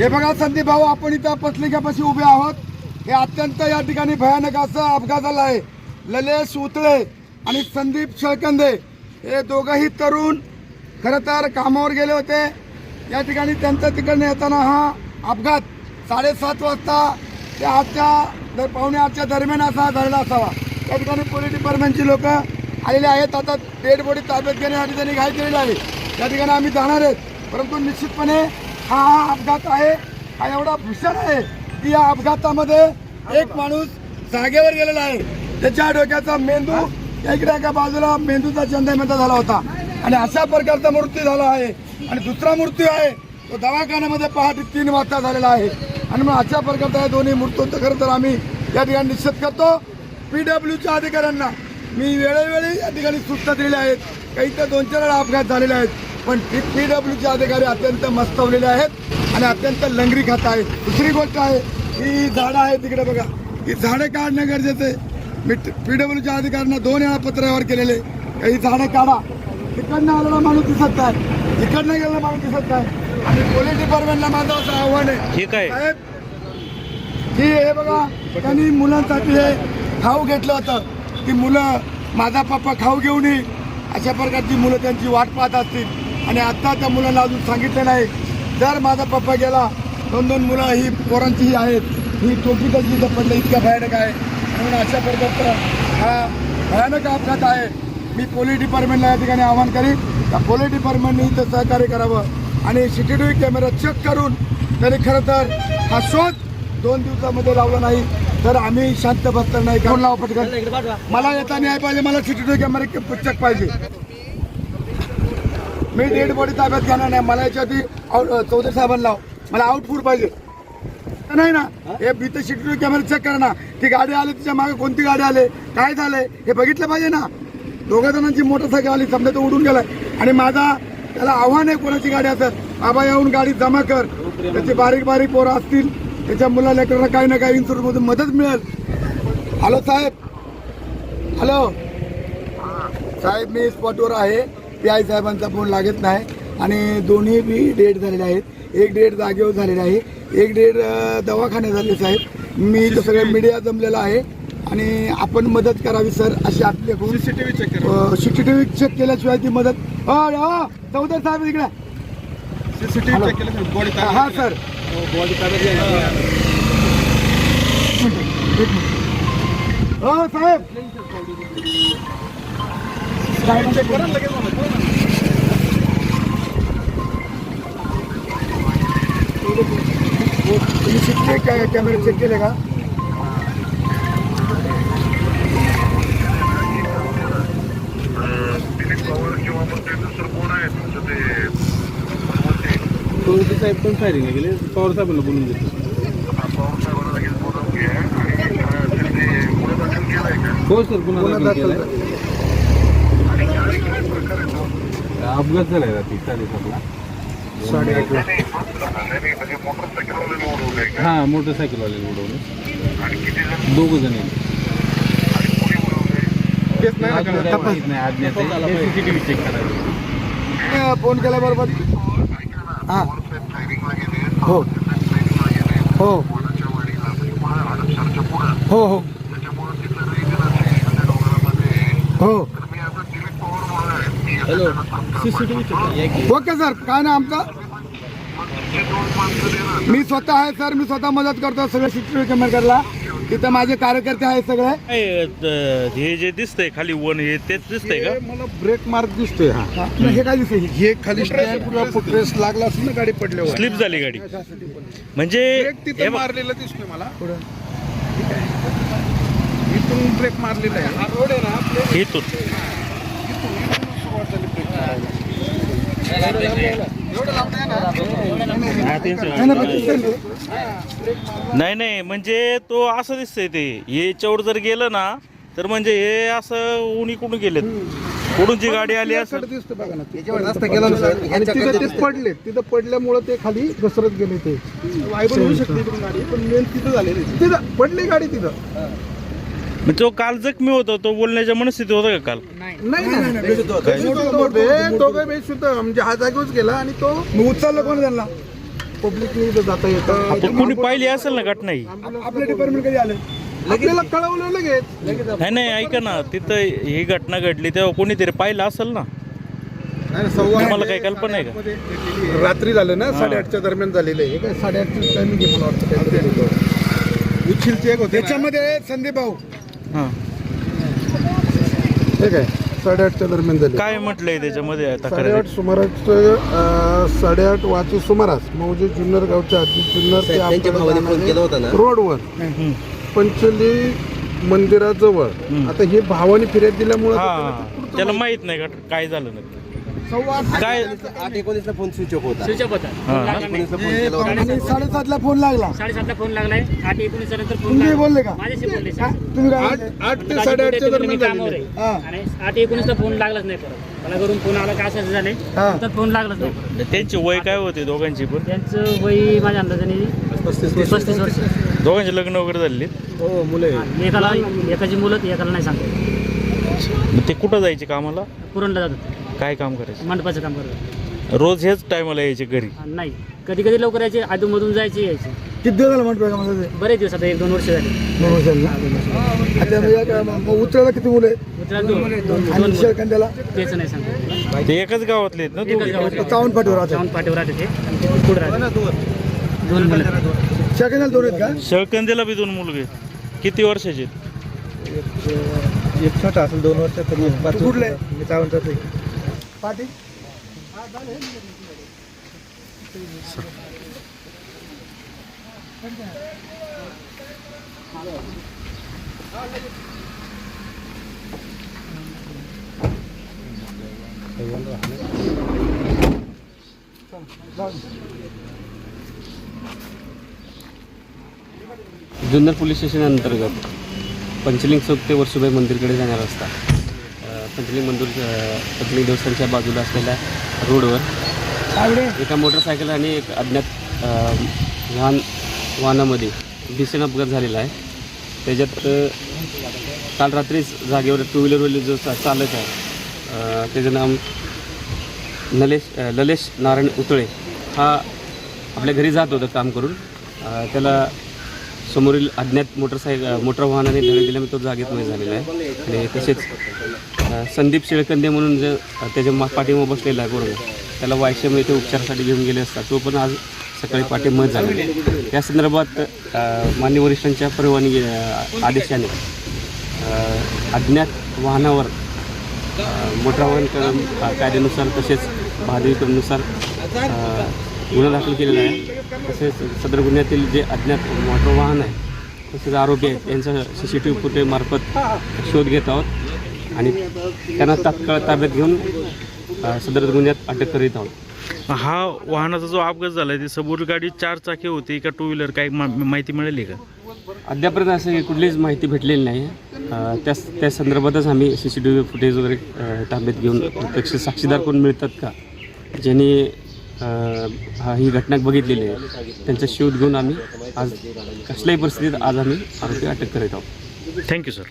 हे बघा संदीप भाऊ आपण इथं पसलिकापाशी उभे आहोत. हे अत्यंत या ठिकाणी भयानक असं अपघात झाला आहे ललेश उतळे आणि संदीप शेळकंदे हे दोघंही तरुण खरं तर कामावर गेले होते. या ठिकाणी त्यांचा तिकडनं येताना हा अपघात साडेसात वाजता ते आजच्या दर पावणे आठच्या दरम्यान असा झालेला असावा. त्या ठिकाणी पोलीस डिपार्टमेंटची लोक आलेले आहेत. आता डेड बॉडी ताब्यात घेण्यासाठी त्यांनी घाई केलेली आहे. त्या ठिकाणी आम्ही जाणार आहेत. परंतु निश्चितपणे हा हा अपघात आहे. हा एवढा भूषण आहे की या अपघातामध्ये एक माणूस जागेवर गेलेला आहे. त्याच्या डोक्याचा मेंदू इकडे एका बाजूला मेंदूचा चंद्रमेंदा झाला होता. आणि अशा प्रकारचा मृत्यू झाला आहे. आणि दुसरा मृत्यू आहे तो दवाखान्यामध्ये पहाटे तीन वाजता झालेला आहे. आणि मग अशा प्रकारचा या दोन्ही मृत्यूंचं खरं तर आम्ही या ठिकाणी निश्चित करतो. पीडब्ल्यूच्या अधिकाऱ्यांना मी वेळोवेळी या ठिकाणी सूचना दिलेल्या आहेत. काही तर दोन चार वेळा अपघात झालेले आहेत. पण पी डब्ल्यूचे अधिकारी अत्यंत मस्तवलेले आहेत आणि अत्यंत लंगरी खात आहेत. दुसरी गोष्ट आहे ही झाडं आहे तिकडे बघा. ही झाडं काढणं गरजेचं आहे. मी पी डब्ल्यूच्या अधिकाऱ्यांना दोन वेळा पत्रावर केलेले काही झाडं काढा. तिकडनं आलेला माणूस दिसत नाही. इकडनं गेलेला माणूस दिसत नाही. आणि पोलीस डिपार्टमेंटला माझं असं आव्हान आहे. ठीक आहे. साहेब की हे बघा त्यांनी मुलांसाठी हे खाऊ घेतलं होतं. की मुलं माझा पप्पा खाऊ घेऊन येईल अशा प्रकारची मुलं त्यांची वाट पाहत असतील. आणि आत्ता त्या मुलांना अजून सांगितलं नाही. जर माझा पप्पा गेला दोन दोन मुलं ही पोरांची ही आहेत ही टोपी त्याची इथं पडलं इतक्या भयानक आहे. म्हणून अशा प्रकारचा हा भयानक अपघात आहे. मी पोलीस डिपार्टमेंटला या ठिकाणी आवाहन करीन त्या पोलीस डिपार्टमेंटने इथं सहकार्य करावं. आणि C T V camera check करून त्यांनी खरं तर हा शोध दोन दिवसामध्ये लावला नाही तर आम्ही शांत बसणार नाही. लावा पटकन. मला येता नाही पाहिजे मला C T V camera check पाहिजे. मी डेड बॉडी ताब्यात घेणार नाही. मला याच्यावरती आउट- चौधरी साहेबांना लाव. मला आउटफूट पाहिजे. नाही ना? हे? भीत व्ही कॅमेरा चेक करा ना. ती गाडी आली तिच्यामागे कोणती गाडी आले? काय झालंय? हे बघितलं पाहिजे ना? दोघा जणांची मोटरसायकल आली समजा तो उडून गेलाय. आणि माझा त्याला आव्हान आहे कोणाची गाडी असत बाबा येऊन गाडी जमा कर. त्याची बारीक बारीक पोरं असतील. त्याच्या मुला लेकरांना काही ना काही इन्शुरन्स मधून मदत मिळेल. हॅलो साहेब. हॅलो. साहेब मी स्पॉटवर आहे. पी आय साहेबांचा फोन लागत नाही. आणि दोन्ही बी डेट झालेले आहेत. एक डेट जागेवर झालेले आहे. एक डेट अं, दवाखान्यात झाले साहेब. मी इथं सगळं मीडिया जमलेला आहे. आणि आपण मदत करावी सर अशी आपली सीसीटीव्ही चेक करा सीसीटीव्ही चेक केल्याशिवाय ती मदत चौधरी साहेब इकडे. सीसीटीव्ही चेक केलं बॉडी हा सर. बॉडी हो साहेब. तुम्ही करा लगेच तुम्ही कॅमेरे चेक केले का चौधरी साहेब पण फायरिंग गेले पवार साहेबांना बोलून घेतलं हो सर पुन्हा गुन्हा दाखल अपघात झालाय रात्री साडेसातला साडेआठला हा मोटरसायकलवाले उडवले दोघ जण माहीत नाही अज्ञात सीसीटीव्ही चेक करायचं फोन केल्याबरोबर हां. हो. हो. हो हो. हो. हॅलो. सीसीटीव्ही ओके सर काय ना आमचा? मी स्वतः आहे सर मी स्वतः मदत करतो सगळे सीसीटीव्ही कॅमेरा तिथं माझे कार्यकर्ते आहेत सगळे. हे जे दिसतंय खाली वन हे तेच दिसतंय का? मला ब्रेक मार्क दिसतोय हा. हा, हे काय दिसतंय? हे खाली स्टँड फुटरेस लागला असेल ना गाडी पडल्यावर. स्लिप झाली गाडी. म्हणजे ब्रेक हे तिथं बघ, मारलेला दिसतोय मला. इथून ब्रेक मारलेला आहे. हा रोड आहे ना सुरुवात हा. नाही, नाही, म्हणजे तो असं दिसतंय ते. याच्यावर जर गेलं ना तर म्हणजे हे असं उन्ही कुठून गेलेत? कुठून जी गाडी आली असं? दिसतं बघा ना ते. आणि तिथं ते पडले तिथं पडल्यामुळं ते खाली घसरत गेले ते. वायबल होऊ शकते इकडून गाडी पण मेन तिथं झालेली तिथं पडली गाडी तिथं. तो काल जखमी होता तो बोलण्याच्या मनस्थिती होता का काल? नाही. नाही, नाही बेशुद्ध होते. दोघं बेशुद्ध म्हणजे हा जागेच गेला आणि तो मग उचललं कोण त्यांना? पब्लिकने इथं जाता येतं. पण कोणी पाहिली असेल ना घटना ही आपलं डिपार्टमेंट कधी आलं? आपल्याला कळवलं लगेच. नाही नाही ऐका ना. तिथं ही घटना घडली तेव्हा कोणीतरी पाहिलं असेल ना? तुम्हाला काही कल्पना आहे का? रात्री झालं ना साडेआठच्या दरम्यान झालेलं आहे. हे काय साडेआठचं टायमिंग आहे मला वाटतं काहीतरी. उच्छिलचे एक होते. ना. त्याच्यामध्ये संदीप भाऊ. हां. हे काय साडेआठच्या दरम्यान झाले. काय म्हटलंय त्याच्यामध्ये साडेआठ तक्रारीत सुमारास अं, साडेआठ वाजचे सुमारास म्हणजे जुन्नर गावच्या आधी जुन्नर ते त्यांच्या भावाने फोन केला होता ना? आपल्याला रोडवर हं. पंचली मंदिराजवळ. आता हे भावाने फिर्याद दिल्यामुळे हा. त्याला माहीत नाही का काय झालं नक्की? काय? आठ एकोणीसला फोन स्विच ऑफ होता. स्विच ऑफ होता. एकोणीसला फोन केला होता. आणि साडेसातला फोन लागला. साडेसातला फोन लागलाय. आठ एकोणीस नंतर फोन तुम्ही बोलले का? माझ्याशी बोलले हा, सर तुम्ही काय आठ बोलले? आठ ते साडेआठच्या मी दरम्यान कामावर झालेलं. आहे. हा. आणि आठ एकोणीसला फोन लागलाच नाही परत. मला घरून फोन आला का असं असं झालंय. हा. तर फोन लागलाच नाही परत. त्यांची वय काय होते दोघांची पण? त्यांचं वय माझ्या अंदाजाने पस्तीस वर्ष. दोघांचे लग्न वगैरे झालेली? हो मुले एकाला एकाची मुलं एकाला नाही सांगतो ते कुठं जायचे कामाला? पुरणला जात होते काय काम करायचं? मंडपाचं काम करत. रोज हेच टायमाला यायचे घरी. नाही. कधी कधी लवकर यायचे अधूनमधून जायचे यायचे. किती दिवस झालं म्हणतो ते बरेच दिवस आता एक दोन वर्ष झाले. दोन वर्ष झाली ना? आता म्हणजे काय, मग उतरायला किती मुलं आहेत? उतरायला दोन दोन दोन आणि मुलं. शेळकंद्याला तेच नाही सांगतो ते एकाच गावातले आहेत ना एकच? गावात चावून पाठवर राहतात. जाऊन पाठीवर राहते ते. आणि ते पुढे राहते दोन मुलं. शेळकंद्याला दोन आहेत का? शळकंदीला बी दोन मुलगे किती वर्षाचे एक छोटा असेल दोन वर्षात तू कुठले? मी चावणचाच आहे पाटील जुन्नर पोलीस स्टेशन अंतर्गत पंचलिंग चौक ते वर्सुबाई मंदिरकडे जाणार रस्ता. अ, पंचलिंग मंदिर अ, पंचलिंग देवस्थानच्या बाजूला असलेल्या रोडवर एका मोटरसायकल आणि एक अज्ञात अ, वाहन वाहनामध्ये भीषण अपघात झालेला आहे. त्याच्यात काल रात्रीच जागेवर टू व्हीलरवर जो चालक आहे त्याचं नाव नलेश ललेश नारायण उतळे. हा आपल्या घरी जात होता काम करून. त्याला समोरील अज्ञात मोटरसायकल मोटर वाहनाने धडक दिल्यामुळे तो जागेत झालेला आहे. आणि तसेच संदीप शिळकंदे म्हणून जे त्याच्या मा पाठीमा बसलेला आहे बरोबर त्याला वायशम येथे उपचारासाठी घेऊन गेले असता तो पण आज सकाळी पाठी मत या संदर्भात मान्य वरिष्ठांच्या परवानगी आदेशाने अज्ञात वाहनावर अ, मोटार वाहन कायद्यानुसार तसेच भादवीकरणनुसार गुन्हा दाखल केलेला आहे. तसेच सदर गुन्ह्यातील जे अज्ञात मोटर वाहन आहे तसेच आरोपी आहेत यांचा सी सी टी व्ही फुटेजमार्फत शोध घेत आहोत. आणि त्यांना तात्काळ ताब्यात घेऊन सदर गुन्ह्यात अटक करीत आहोत. हा वाहनाचा जो अपघात झालाय ती समोर गाडी चार चाकी होती का टू व्हीलर काही मा- माहिती मिळाली का? अद्यापर्यंत असं कुठलीच माहिती भेटलेली नाही. अ, त्या त्या संदर्भातच आम्ही C C T V footage वगैरे अ, ताब्यात घेऊन प्रत्यक्ष साक्षीदार कोण मिळतात का? ज्यांनी अ, हा ही घटना बघितलेली आहे त्यांचा शोध घेऊन आम्ही आज कसल्याही परिस्थितीत आज आम्ही आरोपी अटक करीत आहोत. Thank you sir